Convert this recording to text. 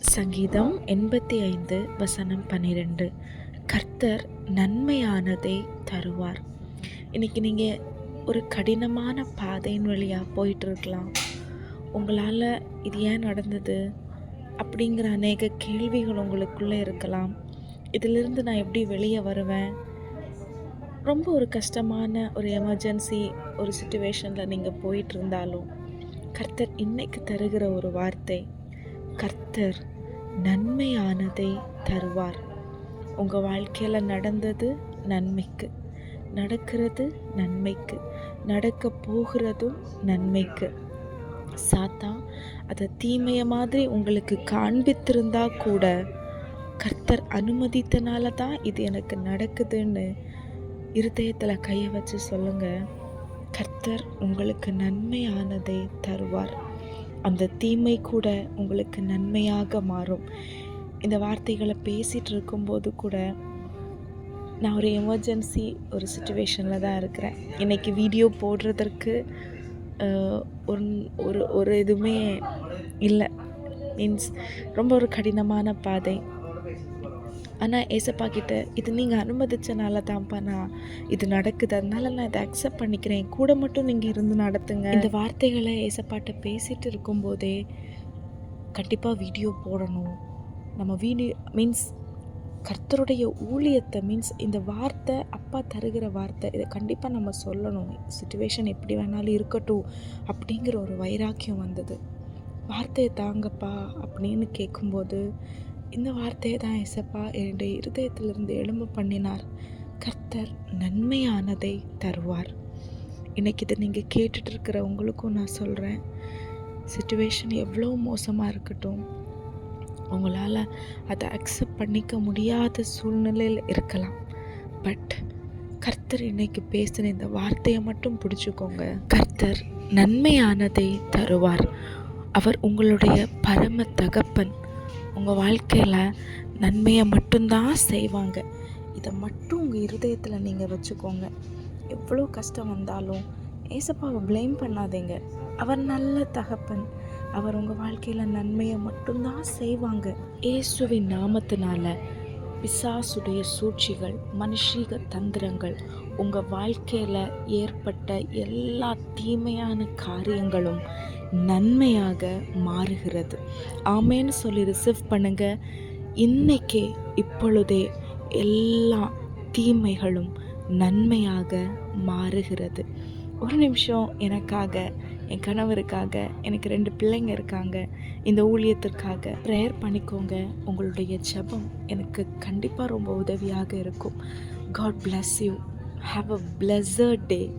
சங்கீதம் எண்பத்தி ஐந்து வசனம் பன்னிரெண்டு. கர்த்தர் நன்மையானதை தருவார். இன்றைக்கி நீங்கள் ஒரு கடினமான பாதையின் வழியாக போயிட்டுருக்கலாம். உங்களால் இது ஏன் நடந்தது? அப்படிங்கிற அநேக கேள்விகள் உங்களுக்குள்ளே இருக்கலாம். இதிலிருந்து நான் எப்படி வெளியே வருவேன்? ரொம்ப ஒரு கஷ்டமான ஒரு எமர்ஜென்சி ஒரு சுச்சுவேஷனில் நீங்கள் போயிட்டு இருந்தாலும் கர்த்தர் இன்னைக்கு தருகிற ஒரு வார்த்தை கர்த்தர் நன்மையானதை தருவார். உங்கள் வாழ்க்கையில் நடந்தது நன்மைக்கு நடக்கிறது நன்மைக்கு நடக்க போகிறதும் நன்மைக்கு. சாத்தா அதை தீமைய மாதிரி உங்களுக்கு காண்பித்திருந்தா கூட கர்த்தர் அனுமதித்தனால தான் இது எனக்கு நடக்குதுன்னு இருதயத்தில் கையை வச்சு சொல்லுங்கள் கர்த்தர் உங்களுக்கு நன்மையானதை தருவார். அந்த தீமை கூட உங்களுக்கு நன்மையாக மாறும். இந்த வார்த்தைகளை பேசிகிட்டு இருக்கும்போது கூட நான் ஒரு எமர்ஜென்சி ஒரு சுச்சுவேஷனில் தான் இருக்கிறேன். இன்றைக்கி வீடியோ போடுறதற்கு ஒரு ஒரு ஒரு இதுவுமே இல்லை. மீன்ஸ் ரொம்ப ஒரு கடினமான பாதை. ஆனால் ஏசப்பா கிட்ட இது நீங்கள் அனுமதிச்சனால தான்ப்பா நான் இது நடக்குது. அதனால நான் இதை அக்செப்ட் பண்ணிக்கிறேன். கூட மட்டும் நீங்கள் இருந்து நடத்துங்க. இந்த வார்த்தைகளை ஏசப்பாட்ட பேசிகிட்டு இருக்கும்போதே கண்டிப்பாக வீடியோ போடணும். நம்ம வீடியோ மீன்ஸ் கர்த்தருடைய ஊழியத்தை மீன்ஸ் இந்த வார்த்தை அப்பா தருகிற வார்த்தை இதை கண்டிப்பாக நம்ம சொல்லணும். சுச்சுவேஷன் எப்படி வேணாலும் இருக்கட்டும் அப்படிங்கிற ஒரு வைராக்கியம் வந்தது. வார்த்தையை தாங்கப்பா அப்படின்னு கேட்கும்போது இந்த வார்த்தையை தான் எசப்பா என்னுடைய இருதயத்திலிருந்து எழும்ப பண்ணினார். கர்த்தர் நன்மையானதை தருவார். இன்றைக்கி இதை நீங்கள் கேட்டுட்டு இருக்கிற உங்களுக்கும் நான் சொல்கிறேன் சுச்சுவேஷன் எவ்வளோ மோசமாக இருக்கட்டும். உங்களால் அதை அக்செப்ட் பண்ணிக்க முடியாத சூழ்நிலையில் இருக்கலாம். பட் கர்த்தர் இன்னைக்கு பேசின இந்த வார்த்தையை மட்டும் பிடிச்சிக்கோங்க. கர்த்தர் நன்மையானதை தருவார். அவர் உங்களுடைய பரம தகப்பன். உங்கள் வாழ்க்கையில் நன்மையை மட்டும்தான் செய்வாங்க. இதை மட்டும் உங்கள் இருதயத்தில் நீங்கள் வச்சுக்கோங்க. எவ்வளோ கஷ்டம் வந்தாலும் ஏசப்பாவை ப்ளேம் பண்ணாதீங்க. அவர் நல்ல தகப்பன். அவர் உங்கள் வாழ்க்கையில் நன்மையை மட்டும்தான் செய்வாங்க. இயேசுவின் நாமத்தினால பிசாசுடைய சூழ்ச்சிகள் மனுஷீக தந்திரங்கள் உங்கள் வாழ்க்கையில் ஏற்பட்ட எல்லா தீமையான காரியங்களும் நன்மையாக மாறுகிறது. ஆமேன்னு சொல்லி ரிசீவ் பண்ணுங்க. இன்னைக்கே இப்பொழுதே எல்லா தீமைகளும் நன்மையாக மாறுகிறது. ஒரு நிமிஷம் எனக்காக என் கணவருக்காக எனக்கு ரெண்டு பிள்ளைங்க இருக்காங்க. இந்த ஊழியத்திற்காக ப்ரேயர் பண்ணிக்கோங்க. உங்களுடைய ஜெபம் எனக்கு கண்டிப்பாக ரொம்ப உதவியாக இருக்கும். God bless you have a pleasure day